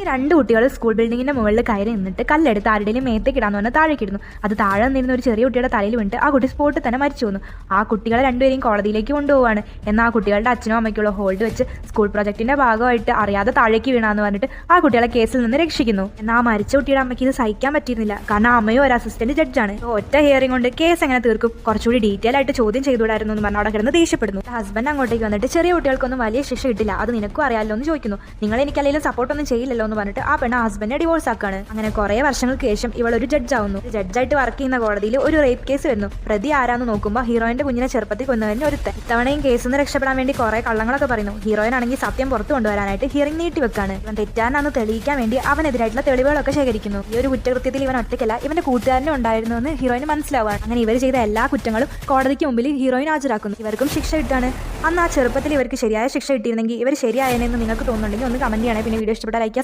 ഈ രണ്ട് കുട്ടികൾ സ്കൂൾ ബിൽഡിങ്ങിന്റെ മുകളിൽ കയറി നിന്നിട്ട് കല്ലെടുത്ത് ആരുടെയും മേത്തേക്ക് ഇടാന്ന് പറഞ്ഞാൽ താഴേക്ക് ഇടുന്നു. അത് താഴെ നിന്നിരുന്ന ഒരു ചെറിയ കുട്ടിയുടെ തലയിൽ വീണിട്ട് ആ കുട്ടി സ്പോട്ട് തന്നെ മരിച്ചു വന്നു. ആ കുട്ടികളെ രണ്ടുപേരെയും കോടതിയിലേക്ക് കൊണ്ടുപോവാണ്. എന്നാൽ ആ കുട്ടികളുടെ അച്ഛനും അമ്മയ്ക്കുള്ള ഹോൾഡ് വെച്ച് സ്കൂൾ പ്രോജക്റ്റിന്റെ ഭാഗമായിട്ട് അറിയാതെ താഴേക്ക് വീണാന്ന് പറഞ്ഞിട്ട് ആ കുട്ടികളെ കേസിൽ നിന്ന് രക്ഷിക്കുന്നു. എന്നാൽ ആ മരിച്ച കുട്ടിയുടെ അമ്മയ്ക്ക് ഇത് സഹിക്കാൻ പറ്റിയിരുന്നില്ല. കാരണം അമ്മയും ഒരു അസിസ്റ്റന്റ് ജഡ്ജാണ് ഒറ്റ ഹിയറിംഗ് കൊണ്ട് കേസ് എങ്ങനെ തീർക്കും? കുറച്ചുകൂടി ഡീറ്റെയിൽ ആയിട്ട് ചോദ്യം ചെയ്തുകൂടായിരുന്നു എന്ന് പറഞ്ഞാൽ അവിടെ കിടന്ന് ദേഷ്യപ്പെടുന്നു. ഹസ്ബൻഡ് അങ്ങോട്ടേക്ക് വന്നിട്ട് ചെറിയ കുട്ടികൾക്കൊന്നും വലിയ ശിക്ഷ കിട്ടില്ല. അത് നിനക്കും അറിയാമല്ലോ എന്ന് ചോദിക്കുന്നു. നിങ്ങൾ എനിക്ക് അല്ലെങ്കിൽ സപ്പോർട്ടൊന്നും ചെയ്യില്ലല്ലോ. എന്ന് പറഞ്ഞിട്ട് ആ പെണ്ണ് ഹസ്ബൻഡിനെ ഡിവോഴ്സ് ആക്കാണ്. അങ്ങനെ കുറെ വർഷങ്ങൾക്ക് ശേഷം ഇവൾ ഒരു ജഡ്ജ് ആവുന്നു ജഡ്ജായിട്ട് വർക്ക് ചെയ്യുന്ന കോടതിയിൽ ഒരു റേപ്പ് കേസ് വരുന്നു. പ്രതി ആരാന്ന് നോക്കുമ്പോൾ ഹീറോയിന്റെ കുഞ്ഞിനെ ചെറുപ്പത്തിൽ കൊന്നതിന് ഒരുത്ത ഇത്തവണയും കേസിൽ നിന്ന് രക്ഷപ്പെടാൻ വേണ്ടി കുറെ കള്ളങ്ങളൊക്കെ പറയുന്നു. ഹീറോയിൻ ആണെങ്കിൽ സത്യം പുറത്തു കൊണ്ടുവരാനായിട്ട് ഹിയറിംഗ് നീട്ടി വെക്കാണ്. ഇവൻ തെറ്റാനാന്ന് തെളിയിക്കാൻ വേണ്ടി അവനെതിരായിട്ടുള്ള തെളിവുകളൊക്കെ ശേഖരിക്കുന്നു. ഈ ഒരു കുറ്റകൃത്യത്തിൽ ഇവൻ ഒറ്റയ്ക്കല്ല ഇവന്റെ കൂട്ടുകാരനും ഉണ്ടായിരുന്നു എന്ന് ഹീറോയിന് മനസ്സിലാവാണ് അങ്ങനെ ഇവർ ചെയ്ത എല്ലാ കുറ്റങ്ങളും കോടതിക്ക് മുമ്പിൽ ഹീറോയിൻ ഹാജരാക്കുന്നു. ഇവർക്കും ശിക്ഷ കിട്ടാണ്. അന്ന് ആ ചെറുപ്പത്തിൽ ഇവർക്ക് ശരിയായ ശിക്ഷ കിട്ടിയിരുന്നെങ്കിൽ ഇവർ ശരിയായെന്ന് നിങ്ങൾക്ക് തോന്നുന്നുണ്ടെങ്കിൽ ഒന്ന് കമന്റ് ചെയ്യണേ. പിന്നെ വീഡിയോ ഇഷ്ടപ്പെട്ടാൽ ലൈക്ക്